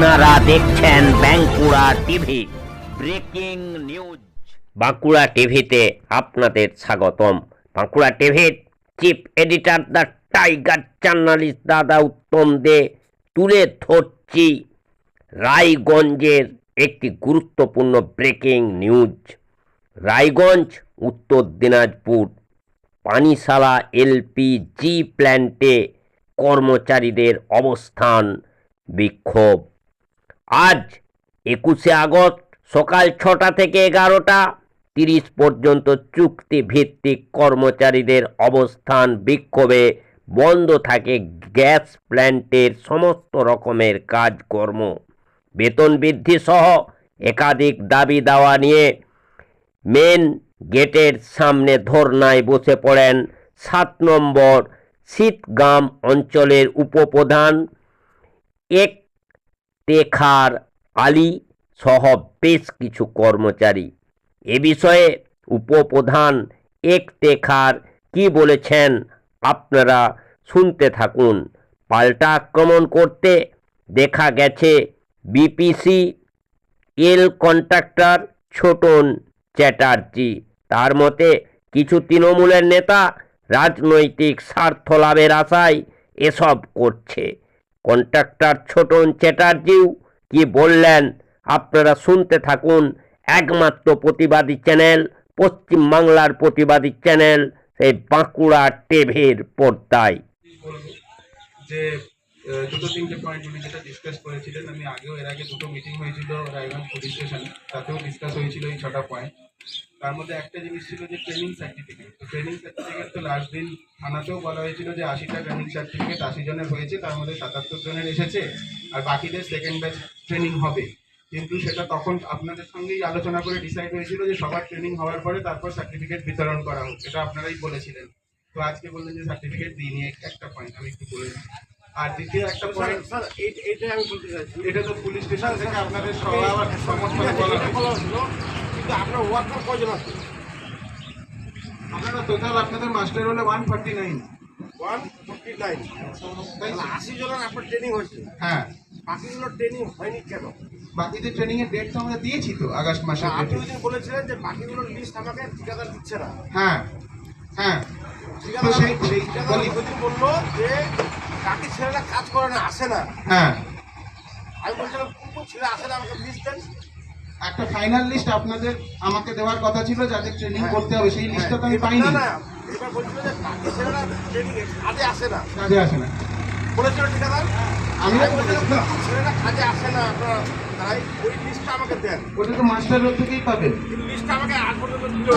আপনারা দেখছেন Bankura TV, breaking news. Bankura টিভিতে আপনাদের স্বাগতম। বাঁকুড়া টিভির chief editor the tiger journalist দাদা উত্তম দে তুলে ধরছি রায়গঞ্জের একটি গুরুত্বপূর্ণ ব্রেকিং নিউজ। রায়গঞ্জ, উত্তর দিনাজপুর, পানিশালা এলপিজি প্ল্যান্টে কর্মচারীদের অবস্থান বিক্ষোভ। আজ একুশে আগস্ট সকাল ছটা থেকে এগারোটা, তিরিশ পর্যন্ত চুক্তি ভিত্তিক কর্মচারীদের অবস্থান বিক্ষোভে বন্ধ থাকে গ্যাস প্ল্যান্টের সমস্ত রকমের কাজকর্ম। বেতন বৃদ্ধি সহ একাধিক দাবি দাওয়া নিয়ে মেন গেটের সামনে ধর্নায় বসে পড়েন সাত নম্বর শীতগাম অঞ্চলের উপপ্রধান। এক তেখার আলী সহ বেশ কিছু কর্মচারী। এ বিষয়ে উপপ্রধান এক তেখার কি বলেছেন আপনারা শুনতে থাকুন। পাল্টা আক্রমণ করতে দেখা গেছে BPC, L contractor, Chhotan Chatterjee. তার মতে, কিছু তৃণমূলের নেতা রাজনৈতিক স্বার্থ লাভের আশায় এসব করছে। কন্ট্রাক্টর ছোটন চ্যাটার্জিও কি বললেন? আপনারা শুনতে থাকুন একমাত্র প্রতিবাদী চ্যানেল পশ্চিম বাংলার প্রতিবাদী চ্যানেল, সেই বাঁকুড়া টেভির পর্দায়। দুটো তিনটে পয়েন্ট যেটা ডিসকাস করেছিলেন, আমি আগেও এর আগে দুটো মিটিং হয়েছিল রায়গঞ্জ পুলিশ স্টেশনে তাতেও ডিসকাস হয়েছিল এই ছটা পয়েন্ট তার মধ্যে একটা জিনিস ছিল যে ট্রেনিং সার্টিফিকেট তো ট্রেনিং সার্টিফিকেট তো লাস্ট দিন থানাতেও বলা হয়েছিল যে আশিটা ট্রেনিং সার্টিফিকেট আশি জনের হয়েছে তার মধ্যে সাতাত্তর জনের এসেছে আর বাকিদের সেকেন্ড ব্যাচ ট্রেনিং হবে। কিন্তু সেটা তখন আপনাদের সঙ্গেই আলোচনা করে ডিসাইড হয়েছিল যে সবার ট্রেনিং হওয়ার পরে তারপর সার্টিফিকেট বিতরণ করা হোক সেটা আপনারাই বলেছিলেন। তো আজকে বললেন যে সার্টিফিকেট দিইনি একটা পয়েন্ট আমি একটু বলে আর দ্বিতীয় একটা পয়েন্ট স্যার এই- আমি বলতে চাইছি। এটা তো পুলিশ স্টেশন থেকে আপনাদের সমর্থনে ঠিক বলা আছে, কিন্তু আপনার ওয়ার্কার কজন আছে? আপনারা টোটাল আপনাদের মাস্টার হলে one forty nine one forty nine আশি জনের আপনার ট্রেনিং হয়েছে। হ্যাঁ। বাকিগুলো ট্রেনিং হয়নি কেন? বাকিদের ট্রেনিং এর ডেট তো আমরা দিয়েছি তো আগস্ট মাসের আপনি ওই দিন বলেছিলেন যে বাকিগুলোর লিস্ট আমাকে ঠিকাদার দিচ্ছে না। হ্যাঁ হ্যাঁ। ঠিকাদার সেই- ঠিকাদার বলল যে বাকি ছেলেরা কাজ করে না আসে না। হ্যাঁ। আমি বলছিলাম কোন কোন ছেলে আসে না আমাকে লিস্ট দেন? একটা ফাইনাল লিস্ট আপনাদের আমাকে দেওয়ার কথা ছিল যাদের ট্রেনিং হ্যাঁ। করতে হবে সেই লিস্টটা তো আমি পাইনি। না এবার বলছিল যে বাকি ছেলেরা ট্রেনিং কাজে আসে না। কাজে আসে না। বলেছিল ঠিকাদার? আমি ছেলেরা কাজে আসে না আপনারা তাই ওই লিস্টটা আমাকে দেন। ওটা তো মাস্টার রোড থেকেই পাবেন। কিন্তু লিস্টটা আমাকে আগ পর্যন্ত দিল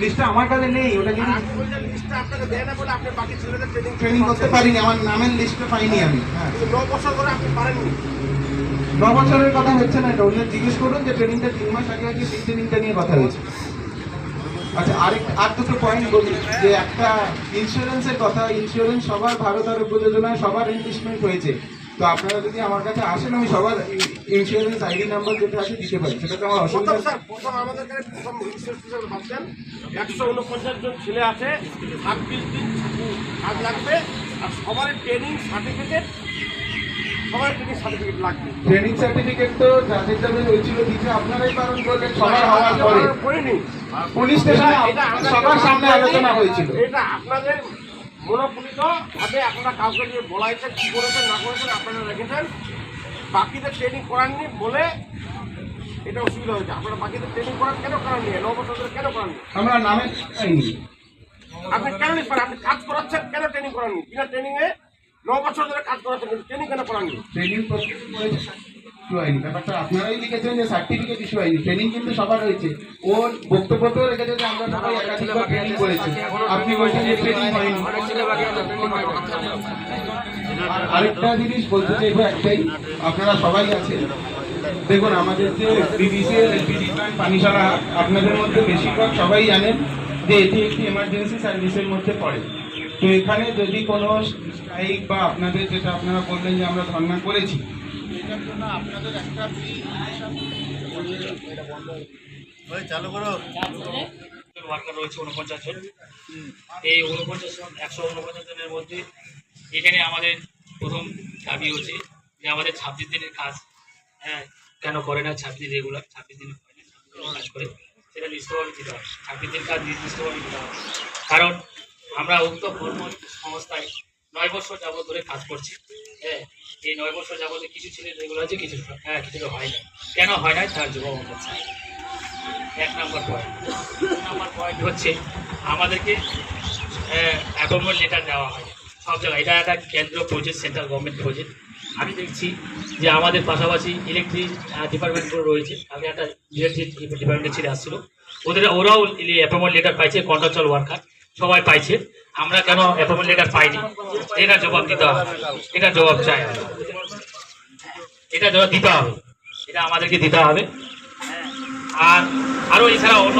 লিস্টটা আমার কাছে নেই ওটা আপনি লিস্টটা আপনাকে দেয় না বলে আপনি বাকি ছেলেদের ট্রেনিং ট্রেনিং করতে পারিনি আমার নামের লিস্টটা পাইনি আমি। হ্যাঁ ন বছর ধরে আপনি পারেননি। ন বছরের কথা হচ্ছে না এটা ওদের জিজ্ঞেস করুন যে ট্রেনিংটা তিন মাস আগে আগে সেই ট্রেনিংটা নিয়ে কথা হয়েছে। আচ্ছা আরেক আর দুটো পয়েন্ট বলি যে একটা ইন্স্যুরেন্সের কথা ইন্স্যুরেন্স সবার ভারত আরোগ্য যোজনায় সবার এনলিস্টমেন্ট হয়েছে। তো আপনারা যদি আমার কাছে আসেন আমি সবার ইন্স্যুরেন্স আইডি নাম্বার যেটা আছে দিতে পারি। সেটা তো আমার অসুবিধা প্রথম স্যার প্রথম আমাদের এখানে প্রথম রিসার্চ ভাবছেন। একশো উনপঞ্চাশ জন ছেলে আছে ছাব্বিশ দিন কাজ লাগবে। আর সবার ট্রেনিং সার্টিফিকেট সবার ট্রেনিং সার্টিফিকেট লাগবে। ট্রেনিং সার্টিফিকেট তো যাদের যাদের হয়েছিল দিতে। আপনারাই পালন করলেন সবার হওয়ার পরে করিনি। পুলিশ স্টেশনে এটা সবার সামনে আলোচনা হয়েছিল। এটা আপনাদের মনোপুলিত ভাবে আপনারা কাউকে নিয়ে বলাইছেন কি করেছেন না করেছেন আপনারা রেখেছেন। বাকিদের ট্রেনিং করাননি বলে এটা অসুবিধা হয়েছে। আপনারা বাকিদের ট্রেনিং করান কেন করাননি? ন বছর ধরে কেন করাননি? আমরা নামে আপনি কেন নিচ্ছেন আপনি কাজ করাচ্ছেন কেন ট্রেনিং করাননি? বিনা ট্রেনিং এ ন বছর ধরে কাজ কিন্তু ট্রেনিং কেন ট্রেনিং ব্যাপারটা আপনারাই সার্টিফিকেট ট্রেনিং কিন্তু সবার হয়েছে ওর বক্তব্যতেও রেখেছে যে আমরা আপনি আরেকটা জিনিস বলতে চাইব একটাই। আপনারা সবাই আছেন। দেখুন, আমাদের যে বিবিসি এলপিজি প্ল্যান্ট পানিশালা, আপনাদের মধ্যে বেশিরভাগ সবাই জানেন যে এটি একটি এমার্জেন্সি সার্ভিসের মধ্যে পড়ে। তো এখানে যদি কোনো স্ট্রাইক বা আপনাদের যেটা আপনারা বললেন যে আমরা ধর্ণা করেছি এটার জন্য আপনাদের একটা ওয়ার্কার রয়েছে উনপঞ্চাশ জন। এই উনপঞ্চাশ জন একশো উনপঞ্চাশ জনের মধ্যে এখানে আমাদের প্রথম দাবি হচ্ছে যে আমাদের ছাব্বিশ দিনের কাজ হ্যাঁ কেন করে না ছাব্বিশ দিন রেগুলার ছাব্বিশ দিন না, 26 দিনের কাজ করে? সেটা নিশ্চিতভাবে দিতে হবে। ছাব্বিশ দিন কাজ নির্দিষ্টভাবে দিতে হবে। কারণ আমরা উক্ত কর্ম সংস্থায় নয় বছর যাবত ধরে কাজ করছি। হ্যাঁ এই নয় বছর যাবতে কিছু ছেলে রেগুলার আছে, কিছু হ্যাঁ কিছু হয় না। কেন হয় না? তার জবাব আমরা চাই এক নম্বর পয়েন্ট দু নম্বর পয়েন্ট হচ্ছে আমাদেরকে অ্যাপয়েন্টমেন্ট লেটার দেওয়া হয়। সব জায়গায়। এটা একটা কেন্দ্র প্রজেক্ট সেন্ট্রাল গভর্নমেন্ট প্রজেক্ট আমি দেখছি যে আমাদের পাশাপাশি ইলেকট্রিক ডিপার্টমেন্টগুলো রয়েছে। আমি একটা ইলেকট্রিক ডিপার্টমেন্টে ছেড়ে আসছিল। ওদের, ওরাও অ্যাপয়েন্টমেন্ট লেটার পাইছে কন্ট্রাকচুয়াল ওয়ার্কার সবাই পাইছে। আমরা কেন অ্যাপয়েন্টমেন্ট লেটার পাইনি? এটা জবাব দিতে হবে। এটা জবাব চাই। এটা জবাব দিতে হবে। এটা আমাদেরকে দিতে হবে। আর আরও এছাড়া অন্য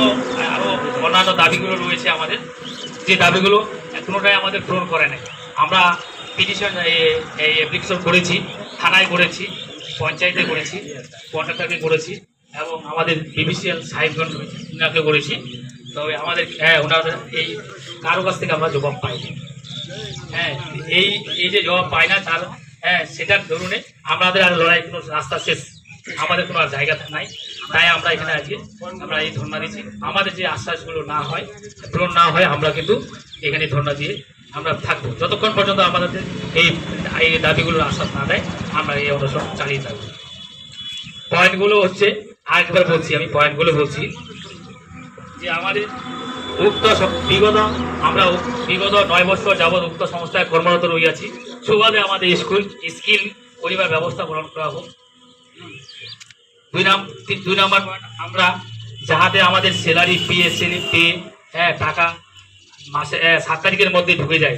আরও অন্যান্য দাবিগুলো রয়েছে আমাদের। যে দাবিগুলো কোনোটাই আমাদের পূরণ করে নাই। আমরা পিটিশন এই অ্যাপ্লিকেশন করেছি, থানায় করেছি, পঞ্চায়েতে করেছি কন্ট্রাক্টরকে করেছি, এবং আমাদের বিবিসিএল সাহেবগণ ওনাকে করেছি। তবে আমাদের হ্যাঁ ওনাদের এই কারও কাছ থেকে আমরা জবাব পাইনি। হ্যাঁ এই এই যে জবাব পাই না, তার হ্যাঁ সেটার ধরুনে আমাদের আর লড়াই কোনো রাস্তা শেষ, আমাদের কোনো আর জায়গা নাই। তাই আমরা এখানে আজকে আমরা এই ধর্ণা দিচ্ছি। আমাদের যে আশ্বাসগুলো না হয়, পূরণ না হয়, আমরা কিন্তু এখানে ধর্ণা দিয়ে আমরা থাকব। যতক্ষণ পর্যন্ত আমাদের এই এই দাবিগুলোর আশ্বাস না দেয়, আমরা এই অনুসরণ চালিয়ে থাকব। পয়েন্টগুলো হচ্ছে, আরেকবার বলছি, আমি পয়েন্টগুলো বলছি। যে আমাদের উক্ত বিগত, আমরা বিগত নয় বছর যাবৎ উক্ত সংস্থায় কর্মরত রইয়াছি সুবাদে আমাদের স্কুল, স্কিল পরিবার ব্যবস্থা গ্রহণ করা হোক। দুই নাম, দুই নম্বর, আমরা যাহাতে আমাদের স্যালারি পি পিএসএল পে হ্যাঁ টাকা মাসে সাত তারিখের মধ্যে ঢুকে যায়,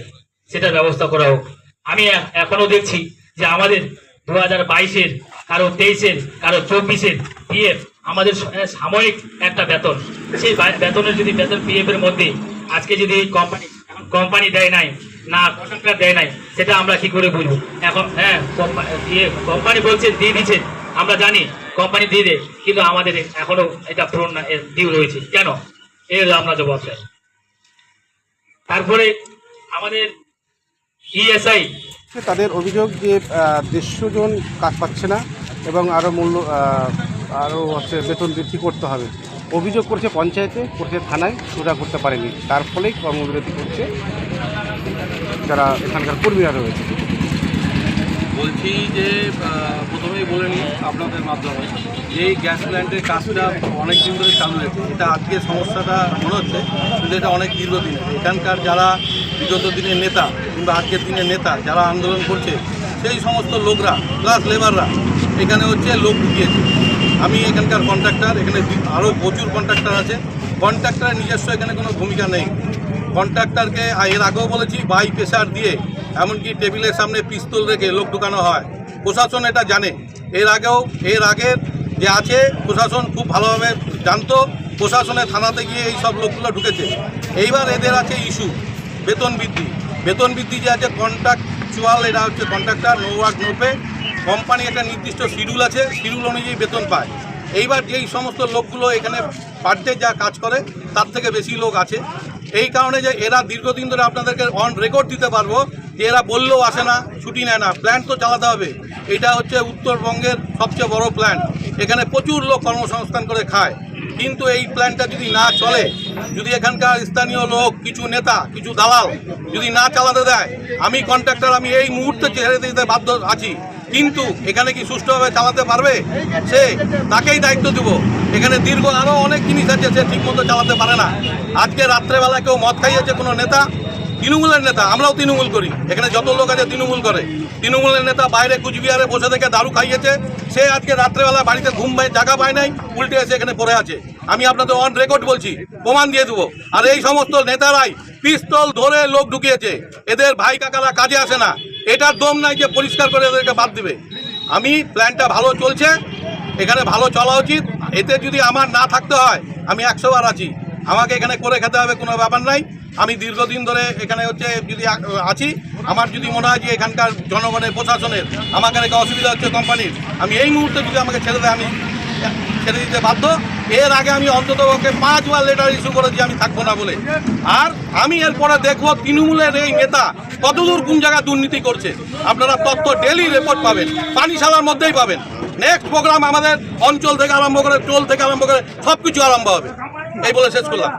সেটার ব্যবস্থা করা হোক। আমি এখনও দেখছি যে আমাদের দু হাজার বাইশের, কারও তেইশের, কারও চব্বিশের পিএফ আমাদের সাময়িক একটা বেতন। সেই বেতনের যদি বেতন পিএফ এর মধ্যে আজকে যদি কোম্পানি কোম্পানি দেয় নাই, না কন্ট্রাক্টর দেয় নাই, সেটা আমরা কি করে বুঝব? এখন হ্যাঁ কোম্পা- ইয়ে কোম্পানি বলছে, দিয়ে দিচ্ছে। আমরা জানি কোম্পানি দিয়ে দেয়, কিন্তু আমাদের এখনও এটা পূরণ না ডিউ রয়েছে। কেন? হলো আমরা জবাব চাই তারপরে আমাদের E ইএসআই তাদের অভিযোগ যে দেড়শো জন কাজ পাচ্ছে না এবং আরও মূল্য আরও হচ্ছে বেতন বৃদ্ধি করতে হবে। অভিযোগ করছে পঞ্চায়েতে, করছে থানায় সোজা করতে পারেনি। তার ফলেই কর্মবিরতি করছে যারা এখানকার কর্মীরা রয়েছে। বলছি যে প্রথমেই বলে নিই আপনাদের মাধ্যমে এই গ্যাস প্ল্যান্টের কাজটা অনেক দিন ধরে চালু হয়েছে এটা আজকে সমস্যাটা মনে হচ্ছে, কিন্তু এটা অনেক দীর্ঘদিন। এখানকার যারা বিগত দিনের নেতা কিংবা আজকের দিনের নেতা যারা আন্দোলন করছে, সেই সমস্ত লোকরা প্লাস লেবাররা এখানে হচ্ছে লোক ঢুকিয়েছে। আমি এখানকার কন্ট্রাক্টর এখানে আরও প্রচুর কন্ট্রাক্টর আছে। কন্ট্রাক্টরের নিজস্ব এখানে কোনো ভূমিকা নেই। কন্ট্রাক্টরকে এর আগেও বলেছি বাই প্রেশার দিয়ে, এমনকি টেবিলের সামনে পিস্তল রেখে লোক ঢুকানো হয়। প্রশাসন এটা জানে। এর আগেও, এর আগের যে আছে, প্রশাসন খুব ভালোভাবে জানতো। প্রশাসনের থানাতে গিয়ে এই সব লোকগুলো ঢুকেছে। এইবার এদের আছে ইস্যু বেতন বৃদ্ধি। বেতন বৃদ্ধি যে আছে কন্ট্রাকচুয়াল এটা হচ্ছে contractor no work no pay company একটা নির্দিষ্ট শিডিউল আছে, শিডিউল অনুযায়ী বেতন পায়। এইবার যেই সমস্ত লোকগুলো এখানে পার ডে যা কাজ করে, তার থেকে বেশি লোক আছে। এই কারণে যে এরা দীর্ঘদিন ধরে আপনাদেরকে অন রেকর্ড দিতে পারব যে এরা বললেও আসে না, ছুটি নেয় না। প্ল্যান্ট তো চালাতে হবে। এটা হচ্ছে উত্তরবঙ্গের সবচেয়ে বড় প্ল্যান্ট এখানে প্রচুর লোক কর্মসংস্থান করে খায়। কিন্তু এই প্ল্যানটা যদি না চলে, যদি এখানকার স্থানীয় লোক, কিছু নেতা, কিছু দালাল যদি না চালাতে দেয়, আমি কন্ট্রাক্টর আমি এই মুহূর্তে ছেড়ে দিতে বাধ্য আছি। কিন্তু এখানে কি সুষ্ঠুভাবে চালাতে পারবে? সে তাকেই দায়িত্ব দেব। এখানে দীর্ঘ আরও অনেক জিনিস আছে সে ঠিকমতো চালাতে পারে না। আজকে রাত্রেবেলা কেউ মদ খাইয়েছে কোনো নেতা? তৃণমূলের নেতা, আমরাও তৃণমূল করি। এখানে যত লোক আছে তৃণমূল করে। তৃণমূলের নেতা বাইরে কুচবিহারে বসে থেকে দারু খাইয়েছে। সে আজকে রাত্রেবেলা বাড়িতে ঘুম পায় জায়গা পায় নাই, উল্টে এসে এখানে পড়ে আছে। আমি আপনাদের অন রেকর্ড বলছি, প্রমাণ দিয়ে দেবো। আর এই সমস্ত নেতারাই পিস্তল ধরে লোক ঢুকিয়েছে। এদের ভাই কাকারা কাজে আসে না। এটার দম নাই যে পরিষ্কার করে এদেরকে বাদ দিবে। আমি প্ল্যানটা ভালো চলছে, এখানে ভালো চলা উচিত। এতে যদি আমার না থাকতে হয়, আমি একশো বার আছি। আমাকে এখানে করে খেতে হবে কোনো ব্যাপার নাই। আমি দীর্ঘদিন ধরে এখানে হচ্ছে যদি আছি, আমার যদি মনে হয় যে এখানকার জনগণের প্রশাসনের আমাকে রেখে অসুবিধা হচ্ছে কোম্পানির, আমি এই মুহূর্তে যদি আমাকে ছেড়ে দেয়, আমি ছেড়ে দিতে বাধ্য। এর আগে আমি অন্তত পক্ষে পাঁচবার লেটার ইস্যু করেছি, আমি থাকব না বলে। আর আমি এরপরে দেখব তৃণমূলের এই নেতা কতদূর কোন জায়গায় দুর্নীতি করছে। আপনারা তথ্য ডেলি রিপোর্ট পাবেন, পানিশালার মধ্যেই পাবেন। নেক্সট প্রোগ্রাম আমাদের অঞ্চল থেকে আরম্ভ করে, টোল থেকে আরম্ভ করে সব কিছু আরম্ভ হবে। এই বলে শেষ করলাম।